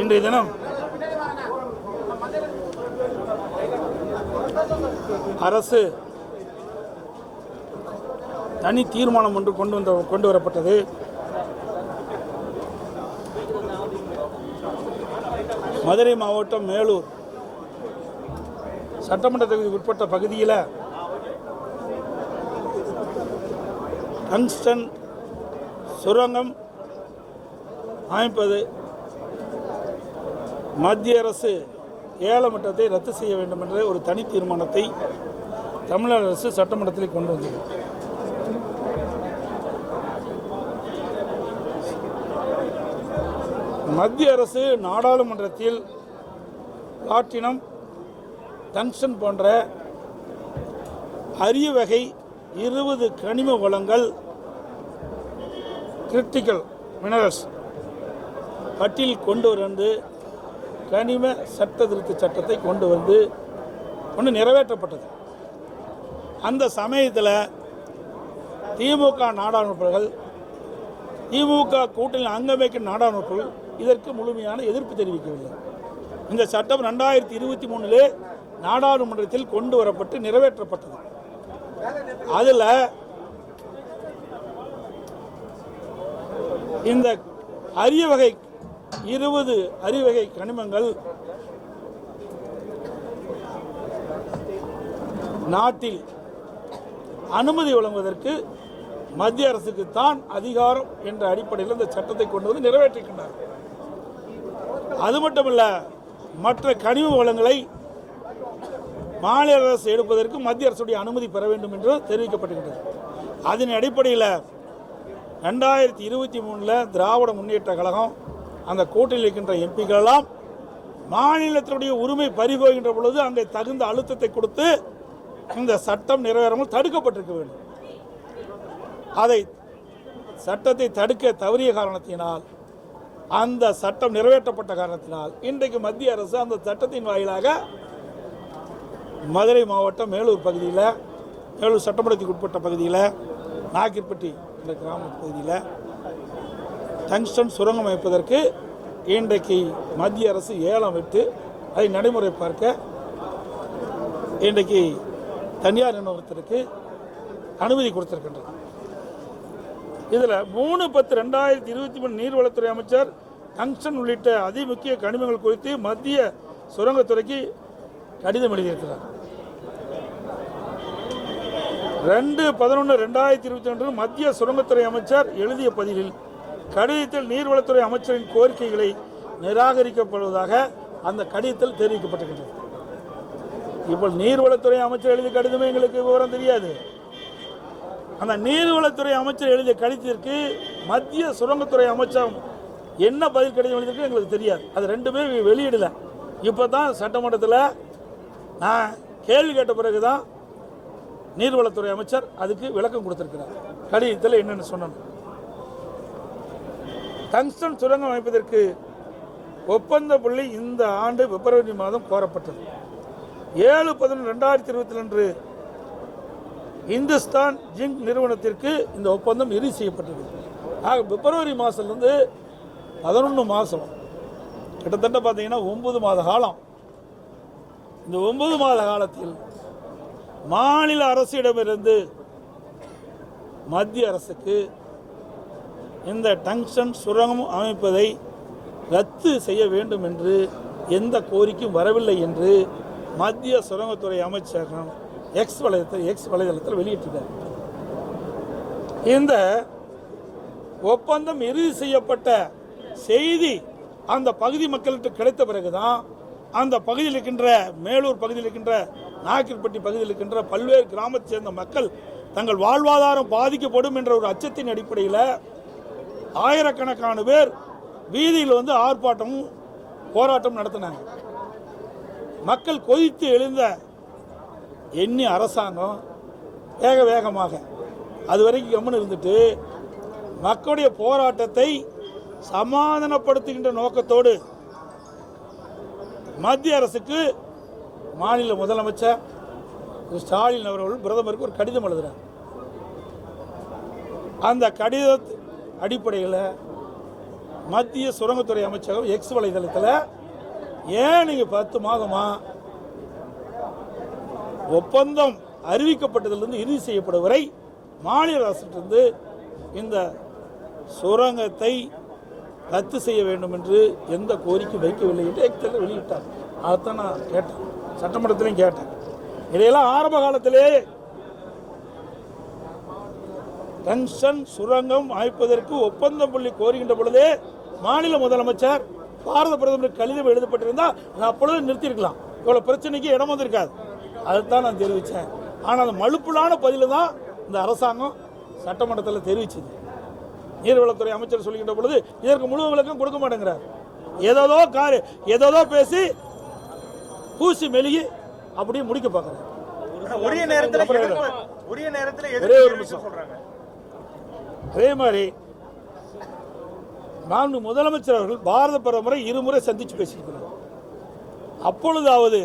இன்றைய தினம் அரசு தனி தீர்மானம் ஒன்று கொண்டு வந்த கொண்டு வரப்பட்டது. மதுரை மாவட்டம் மேலூர் சட்டமன்ற தொகுதிக்கு உட்பட்ட பகுதியில் டங்ஸ்டன் சுரங்கம் அமைப்பது மத்திய அரசு ஏலமட்டத்தை ரத்து செய்ய வேண்டும் என்ற ஒரு தனி தீர்மானத்தை தமிழக அரசு சட்டமன்றத்தில் கொண்டு வந்தது. மத்திய அரசு நாடாளுமன்றத்தில் பிளாட்டினம் டங்ஷன் போன்ற அரிய வகை இருபது கனிம வளங்கள் கிரிட்டிக்கல் மினரல்ஸ் பட்டியல் கொண்டு வந்து கனிம சட்ட திருத்த சட்டத்தை கொண்டு வந்து ஒன்று நிறைவேற்றப்பட்டது. அந்த சமயத்தில் திமுக நாடாளுமன்றங்கள் திமுக கூட்டணி அங்கமைக்கும் நாடாளுமன்றங்கள் இதற்கு முழுமையான எதிர்ப்பு தெரிவிக்கவில்லை. இந்த சட்டம் ரெண்டாயிரத்தி இருபத்தி மூணிலே நாடாளுமன்றத்தில் கொண்டு வரப்பட்டு நிறைவேற்றப்பட்டது. அதில் இந்த அரிய வகை இருபது அறிவகை கனிமங்கள் நாட்டில் அனுமதி வழங்குவதற்கு மத்திய அரசுக்கு தான் அதிகாரம் என்ற அடிப்படையில் இந்த சட்டத்தை கொண்டு வந்து நிறைவேற்றிருக்கின்றார் அது மட்டுமல்ல மற்ற கனிம வளங்களை மாநில அரசு எடுப்பதற்கு மத்திய அரசுடைய அனுமதி பெற வேண்டும் என்று தெரிவிக்கப்பட்டிருக்கிறது. அதன் அடிப்படையில் ரெண்டாயிரத்தி இருபத்தி மூணில் திராவிட முன்னேற்ற கழகம் அந்த கூட்டணியில் இருக்கின்ற எம்பிக்கள் எல்லாம் மாநிலத்தினுடைய உரிமை பறிபோகின்ற பொழுது அங்கே தகுந்த அழுத்தத்தை கொடுத்து இந்த சட்டம் நிறைவேறாமல் தடுக்கப்பட்டிருக்க வேண்டும். அதை சட்டத்தை தடுக்க தவறிய காரணத்தினால் அந்த சட்டம் நிறைவேற்றப்பட்ட காரணத்தினால் இன்றைக்கு மத்திய அரசு அந்த சட்டத்தின் வாயிலாக மதுரை மாவட்டம் மேலூர் பகுதியில் மேலூர் சட்டமன்றத்துக்கு உட்பட்ட பகுதியில் நாக்கிற்பட்டி என்ற கிராம பகுதியில் டங்ஸ்டன் சுரங்கம் அமைப்பதற்கு இன்றைக்கு மத்திய அரசு ஏலம் விட்டு அதை நடைமுறை பார்க்க இன்றைக்கு தனியார் நிறுவனத்திற்கு அனுமதி கொடுத்திருக்கின்றது. இதில் மூணு பத்து ரெண்டாயிரத்தி இருபத்தி மூணு நீர்வளத்துறை அமைச்சர் டங்ஸ்டன் உள்ளிட்ட அதிமுக்கிய கனிமங்கள் குறித்து மத்திய சுரங்கத்துறைக்கு கடிதம் எழுதியிருக்கிறார். ரெண்டு பதினொன்று ரெண்டாயிரத்தி இருபத்தி ஒன்று மத்திய சுரங்கத்துறை அமைச்சர் எழுதிய பதிலில் கடிதத்தில் நீர்வளத்துறை அமைச்சரின் கோரிக்கைகளை நிராகரிக்கப்படுவதாக அந்த கடிதத்தில் தெரிவிக்கப்பட்டிருக்கிறது. இப்போ நீர்வளத்துறை அமைச்சர் எழுதிய கடிதமே எங்களுக்கு விவரம் தெரியாது. அந்த நீர்வளத்துறை அமைச்சர் எழுதிய கடிதத்திற்கு மத்திய சுரங்கத்துறை அமைச்சர் என்ன பதில் கடிதம் எழுதியிருக்கு எங்களுக்கு தெரியாது. அது ரெண்டுமே வெளியிடலை. வெளியிடல இப்போ தான் சட்டமன்றத்தில் நான் கேள்வி கேட்ட பிறகு தான் நீர்வளத்துறை அமைச்சர் அதுக்கு விளக்கம் கொடுத்துருக்கிறார். கடிதத்தில் என்னென்னு சொன்னோம் டங்ஸ்டன் சுரங்கம் அமைப்பதற்கு ஒப்பந்த புள்ளி இந்த ஆண்டு பிப்ரவரி மாதம் கோரப்பட்டது. ஏழு பதினொன்று ரெண்டாயிரத்தி இருபத்தி ரெண்டு இந்துஸ்தான் ஜிங்க் நிறுவனத்திற்கு இந்த ஒப்பந்தம் இறுதி செய்யப்பட்டது. ஆக பிப்ரவரி மாதத்துலேருந்து பதினொன்று மாதம் கிட்டத்தட்ட பார்த்தீங்கன்னா ஒன்பது மாத காலம். இந்த ஒன்பது மாத காலத்தில் மாநில அரசிடமிருந்து மத்திய அரசுக்கு இந்த டங்ஷன் சுரங்கம் அமைப்பதை ரத்து செய்ய வேண்டும் என்று எந்த கோரிக்கையும் வரவில்லை என்று மத்திய சுரங்கத்துறை அமைச்சகம் எக்ஸ் வலைதளத்தில் எக்ஸ் வலைதளத்தில் வெளியிட்டார் இந்த ஒப்பந்தம் இறுதி செய்யப்பட்ட செய்தி அந்த பகுதி மக்களுக்கு கிடைத்த பிறகுதான் அந்த பகுதியில் இருக்கின்ற மேலூர் பகுதியில் இருக்கின்ற நாக்கிற்பட்டி பகுதியில் இருக்கின்ற பல்வேறு கிராமத்தை சேர்ந்த மக்கள் தங்கள் வாழ்வாதாரம் பாதிக்கப்படும் என்ற ஒரு அச்சத்தின் அடிப்படையில் ஆயிரக்கணக்கான பேர் வீதியில் வந்து ஆர்ப்பாட்டமும் போராட்டம் நடத்தினாங்க. மக்கள் கொதித்து எழுந்த எண்ணி அரசாங்கம் வேக வேகமாக அது வரைக்கும் கம்முன்னு இருந்துட்டு மக்களுடைய போராட்டத்தை சமாதானப்படுத்துகின்ற நோக்கத்தோடு மத்திய அரசுக்கு மாநில முதலமைச்சர் ஸ்டாலின் அவர்கள் பிரதமருக்கு ஒரு கடிதம் எழுதுறார். அந்த கடித அடிப்படையில் மத்திய சுரங்கத்துறை அமைச்சகம் எக்ஸ் வலைதளத்தில் ஏன் நீங்கள் பத்து மாதமாக ஒப்பந்தம் அறிவிக்கப்பட்டதிலிருந்து இறுதி செய்யப்படும் வரை மாநில அரசிலிருந்து இந்த சுரங்கத்தை ரத்து செய்ய வேண்டும் என்று எந்த கோரிக்கை வைக்கவில்லை என்று எக்ஸில் வெளியிட்டார் அதைத்தான் நான் கேட்டேன். சட்டமன்றத்திலையும் கேட்டேன். இதையெல்லாம் ஆரம்ப காலத்திலே டங்ஷன் சுரங்கம் அமைப்பதற்கு ஒப்பந்தம் புள்ளி கோருகின்ற பொழுதே மாநில முதலமைச்சர் பாரத பிரதமருக்கு கடிதம் எழுதப்பட்டிருந்தால் நான் அப்பொழுது நிறுத்தியிருக்கலாம். இவ்வளோ பிரச்சனைக்கு இடம் வந்திருக்காது. அதுதான் நான் தெரிவித்தேன் ஆனால் அந்த மழுப்புலான பதில தான் இந்த அரசாங்கம் சட்டமன்றத்தில் தெரிவிச்சது. நீர்வளத்துறை அமைச்சர் சொல்கின்ற பொழுது இதற்கு முழு விளக்கம் கொடுக்க மாட்டேங்கிறார். ஏதோதோ காரு ஏதோதோ பேசி பூசி மெழுகி அப்படியே முடிக்க பார்க்குறாரு. உரிய நேரத்துல உரிய நேரத்துல ஒரே ஒரு நிமிஷம். சொல்றாங்க. அதே மாதிரி நான்கு முதலமைச்சர் அவர்கள் பாரத பிரதமரை இருமுறை சந்தித்து பேசியிருக்கிறார். அப்பொழுதாவது